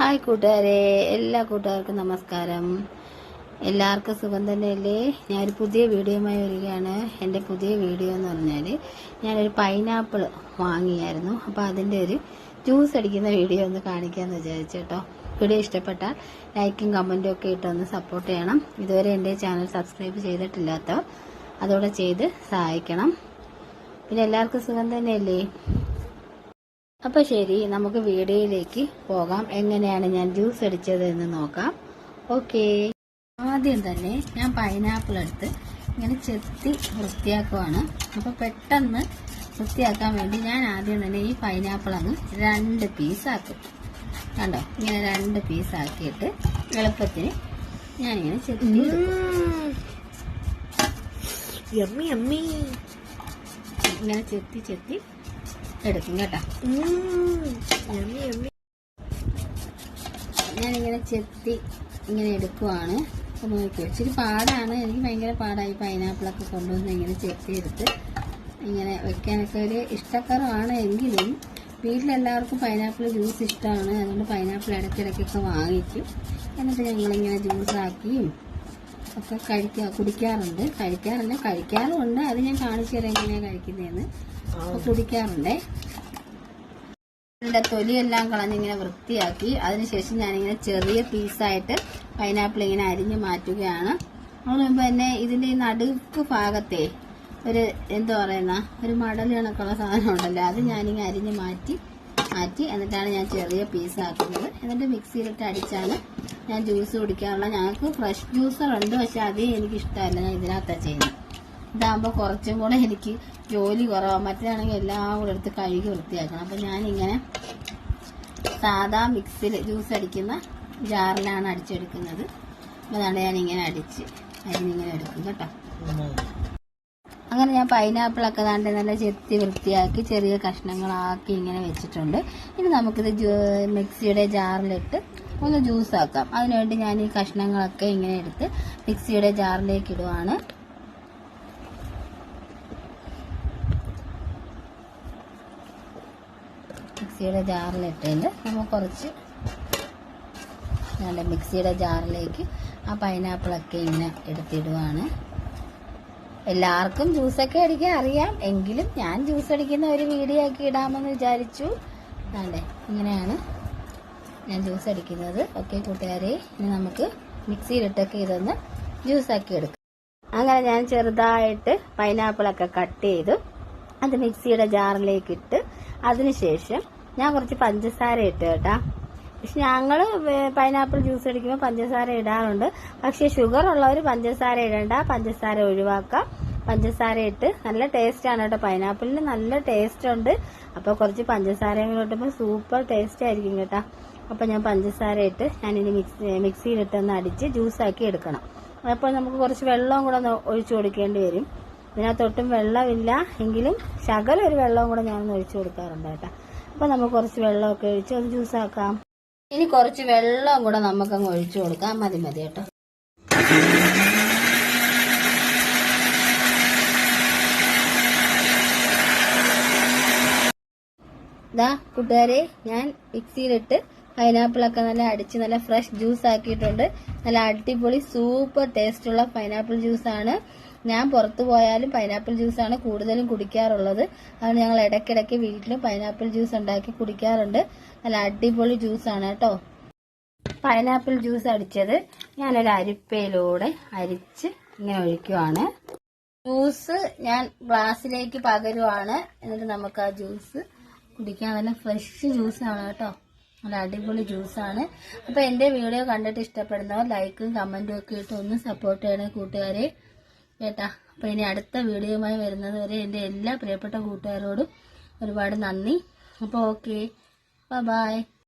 Hi കൂട്ടുകാരെ എല്ലാ കൂട്ടുകാർക്കും നമസ്കാരം. എല്ലാവർക്കും സുഖം തന്നെയല്ലേ? ഞാനൊരു പുതിയ വീഡിയോയുമായി വരികയാണ്. എന്റെ പുതിയ വീഡിയോ എന്ന് പറഞ്ഞാൽ ഞാനൊരു പൈനാപ്പിൾ വാങ്ങിയായിരുന്നു. അപ്പോൾ അതിന്റെ ഒരു ജ്യൂസ് അടിക്കുന്ന വീഡിയോ ഒന്ന് കാണിക്കാമെന്ന് വിചാരിച്ചു കേട്ടോ. വീഡിയോ ഇഷ്ടപ്പെട്ടാൽ ലൈക്കും കമന്റും ഒക്കെ ഇട്ടൊന്ന് സപ്പോർട്ട് ചെയ്യണം. ഇതുവരെ എന്റെ ചാനൽ സബ്സ്ക്രൈബ് ചെയ്തിട്ടില്ലാത്തവർ അതോടെ ചെയ്ത് സഹായിക്കണം. പിന്നെ എല്ലാവർക്കും സുഖം തന്നെയല്ലേ? അപ്പൊ ശരി നമുക്ക് വീഡിയോയിലേക്ക് പോകാം. എങ്ങനെയാണ് ഞാൻ ജ്യൂസ് അടിച്ചത് എന്ന് നോക്കാം. ഓക്കെ. ആദ്യം തന്നെ ഞാൻ പൈനാപ്പിൾ എടുത്ത് ഇങ്ങനെ ചെത്തി വൃത്തിയാക്കുവാണ്. അപ്പൊ പെട്ടെന്ന് വൃത്തിയാക്കാൻ വേണ്ടി ഞാൻ ആദ്യം തന്നെ ഈ പൈനാപ്പിൾ അങ്ങ് രണ്ട് പീസ് ആക്കും. കണ്ടോ? ഇങ്ങനെ രണ്ട് പീസ് പീസാക്കിയിട്ട് എളുപ്പത്തിന് ഞാനിങ്ങനെ ചെത്തി ഇങ്ങനെ ചെത്തി ചെത്തി എടുക്കും കേട്ടോ. ഞാനിങ്ങനെ ചെത്തി ഇങ്ങനെ എടുക്കുവാണ്. അപ്പൊ നോക്കി ഇച്ചിരി പാടാണ്. എനിക്ക് ഭയങ്കര പാടായി പൈനാപ്പിളൊക്കെ കൊണ്ടുവന്ന് ഇങ്ങനെ ചെത്തി എടുത്ത് ഇങ്ങനെ വെക്കാനൊക്കെ ഒരു ഇഷ്ടക്കരമാണ് എങ്കിലും വീട്ടിലെല്ലാവർക്കും പൈനാപ്പിൾ ജ്യൂസ് ഇഷ്ടമാണ്. അതുകൊണ്ട് പൈനാപ്പിൾ ഇടയ്ക്കിടയ്ക്കൊക്കെ വാങ്ങിക്കും. എന്നിട്ട് ഞങ്ങളിങ്ങനെ ജ്യൂസാക്കിയും ഒക്കെ കഴിക്കാ കുടിക്കാറുണ്ട്. കഴിക്കാറില്ല കഴിക്കാറുമുണ്ട്. അത് ഞാൻ കാണിച്ചു തരാം എങ്ങനെയാണ് കഴിക്കുന്നതെന്ന്. ഇതിന്റെ തൊലിയെല്ലാം കളഞ്ഞിങ്ങനെ വൃത്തിയാക്കി അതിനുശേഷം ഞാനിങ്ങനെ ചെറിയ പീസായിട്ട് പൈനാപ്പിൾ ഇങ്ങനെ അരിഞ്ഞു മാറ്റുകയാണ്. അതിന് മുമ്പ് തന്നെ ഇതിന്റെ ഈ നടുക്ക് ഭാഗത്തെ ഒരു എന്താ പറയുന്ന ഒരു മടൽ കണക്കുള്ള സാധനം ഉണ്ടല്ലോ അത് ഞാനിങ്ങനെ അരിഞ്ഞ് മാറ്റി മാറ്റി എന്നിട്ടാണ് ഞാൻ ചെറിയ പീസാക്കുന്നത്. എന്നിട്ട് മിക്സിയിലിട്ട് അടിച്ചാണ് ഞാൻ ജ്യൂസ് കുടിക്കാറുള്ളത്. ഞങ്ങൾക്ക് ഫ്രഷ് ജ്യൂസറുണ്ട് പക്ഷെ അതേ എനിക്കിഷ്ടമല്ല. ഞാൻ ഇതിനകത്താണ് ചെയ്യുന്നത്. ഇതാകുമ്പോൾ കുറച്ചും കൂടെ എനിക്ക് ജോലി കുറവാണ് മറ്റേതാണെങ്കിൽ എല്ലാം കൂടെ എടുത്ത് കഴുകി വൃത്തിയാക്കണം. അപ്പം ഞാനിങ്ങനെ സാധാ മിക്സിൽ ജ്യൂസ് അടിക്കുന്ന ജാറിലാണ് അടിച്ചെടുക്കുന്നത്. അപ്പോൾ അതാണ് ഞാനിങ്ങനെ അടിച്ച് അരിഞ്ഞിങ്ങനെ എടുക്കും കേട്ടോ. അങ്ങനെ ഞാൻ പൈനാപ്പിളൊക്കെ താണ്ട് നല്ല ചെത്തി വൃത്തിയാക്കി ചെറിയ കഷ്ണങ്ങളാക്കി ഇങ്ങനെ വെച്ചിട്ടുണ്ട്. ഇനി നമുക്കിത് മിക്സിയുടെ ജാറിലിട്ട് ഒന്ന് ജ്യൂസ് ആക്കാം അതിനുവേണ്ടി ഞാൻ ഈ കഷ്ണങ്ങളൊക്കെ ഇങ്ങനെ എടുത്ത് മിക്സിയുടെ ജാറിലേക്ക് ഇടുവാണ്. മിക്സിയുടെ ജാറിലിട്ടുണ്ട് നമ്മൾ കുറച്ച് നല്ല മിക്സിയുടെ ജാറിലേക്ക് ആ പൈനാപ്പിളൊക്കെ ഇങ്ങനെ എടുത്തിടുവാണ്. എല്ലാവർക്കും ജ്യൂസൊക്കെ അടിക്കാൻ അറിയാം. എങ്കിലും ഞാൻ ജ്യൂസ് അടിക്കുന്ന ഒരു വീഡിയോ ആക്കി ഇടാമെന്ന് വിചാരിച്ചു. അതെ ഇങ്ങനെയാണ് ഞാൻ ജ്യൂസ് അടിക്കുന്നത്. ഓക്കെ കൂട്ടുകാരെ ഇനി നമുക്ക് മിക്സിയിലിട്ടൊക്കെ ഇതൊന്ന് ജ്യൂസാക്കി എടുക്കാം. അങ്ങനെ ഞാൻ ചെറുതായിട്ട് പൈനാപ്പിളൊക്കെ കട്ട് ചെയ്തു. അത് മിക്സിയുടെ ജാറിലേക്ക് ഇട്ട് അതിനുശേഷം ഞാൻ കുറച്ച് പഞ്ചസാര ഇട്ട് കേട്ടാ. പക്ഷെ ഞങ്ങൾ പൈനാപ്പിൾ ജ്യൂസ് അടിക്കുമ്പോൾ പഞ്ചസാര ഇടാറുണ്ട്. പക്ഷെ ഷുഗർ ഉള്ളവർ പഞ്ചസാര ഇടണ്ട പഞ്ചസാര ഒഴിവാക്കാം. പഞ്ചസാര ഇട്ട് നല്ല ടേസ്റ്റ് ആണ് കേട്ടോ. പൈനാപ്പിളിന് നല്ല ടേസ്റ്റ് ഉണ്ട്. അപ്പൊ കുറച്ച് പഞ്ചസാരയും കൂടെ ഇട്ടുമ്പോൾ സൂപ്പർ ടേസ്റ്റ് ആയിരിക്കും കേട്ടോ. അപ്പൊ ഞാൻ പഞ്ചസാര ഇട്ട് ഞാനിനി മിക്സിയിൽ മിക്സിയിലിട്ടൊന്ന് അടിച്ച് ജ്യൂസാക്കി എടുക്കണം. അപ്പോൾ നമുക്ക് കുറച്ച് വെള്ളവും കൂടെ ഒഴിച്ചു കൊടുക്കേണ്ടി വരും. ഇതിനകത്തൊട്ടും വെള്ളമില്ല. എങ്കിലും ശകലം ഒരു വെള്ളവും കൂടെ ഞാനൊന്ന് ഒഴിച്ചു കൊടുക്കാറുണ്ട് കേട്ടോ. അപ്പൊ നമുക്ക് കുറച്ച് വെള്ളമൊക്കെ ഒഴിച്ച് അത് ജ്യൂസാക്കാം ഇനി കുറച്ച് വെള്ളവും കൂടെ നമുക്കങ്ങ് ഒഴിച്ചു കൊടുക്കാം. മതി മതി കേട്ടോ. ഇതാ കൂട്ടുകാരെ ഞാൻ മിക്സിയിലിട്ട് പൈനാപ്പിളൊക്കെ നല്ല അടിച്ച് നല്ല ഫ്രഷ് ജ്യൂസ് ആക്കിയിട്ടുണ്ട്. നല്ല അടിപൊളി സൂപ്പർ ടേസ്റ്റുള്ള പൈനാപ്പിൾ ജ്യൂസാണ് ഞാൻ പുറത്തു പോയാലും പൈനാപ്പിൾ ജ്യൂസാണ് കൂടുതലും കുടിക്കാറുള്ളത്. അതുകൊണ്ട് ഞങ്ങൾ ഇടയ്ക്കിടയ്ക്ക് വീട്ടിലും പൈനാപ്പിൾ ജ്യൂസ് ഉണ്ടാക്കി കുടിക്കാറുണ്ട്. നല്ല അടിപൊളി ജ്യൂസാണ് കേട്ടോ. പൈനാപ്പിൾ ജ്യൂസ് അടിച്ചത് ഞാനൊരു അരിപ്പയിലൂടെ അരിച്ച് ഇങ്ങനെ ഒഴിക്കുവാണ്. ജ്യൂസ് ഞാൻ ഗ്ലാസ്സിലേക്ക് പകരുവാണ്. എന്നിട്ട് നമുക്ക് ആ ജ്യൂസ് കുടിക്കാൻ നല്ല ഫ്രഷ് ജ്യൂസാണ് കേട്ടോ. നല്ല അടിപൊളി ജ്യൂസാണ്. അപ്പോൾ എന്റെ വീഡിയോ കണ്ടിട്ട് ഇഷ്ടപ്പെടുന്നവർ ലൈക്കും കമന്റും ഒക്കെ ഇട്ട് ഒന്ന് സപ്പോർട്ട് ചെയ്യണേ കൂട്ടുകാരെ. കേട്ടാ? അപ്പോൾ ഇനി അടുത്ത വീഡിയോയുമായി വരുന്നത് വരെ എന്റെ എല്ലാ പ്രിയപ്പെട്ട കൂട്ടുകാരോടും ഒരുപാട് നന്ദി. അപ്പോൾ ഓക്കെ ബൈ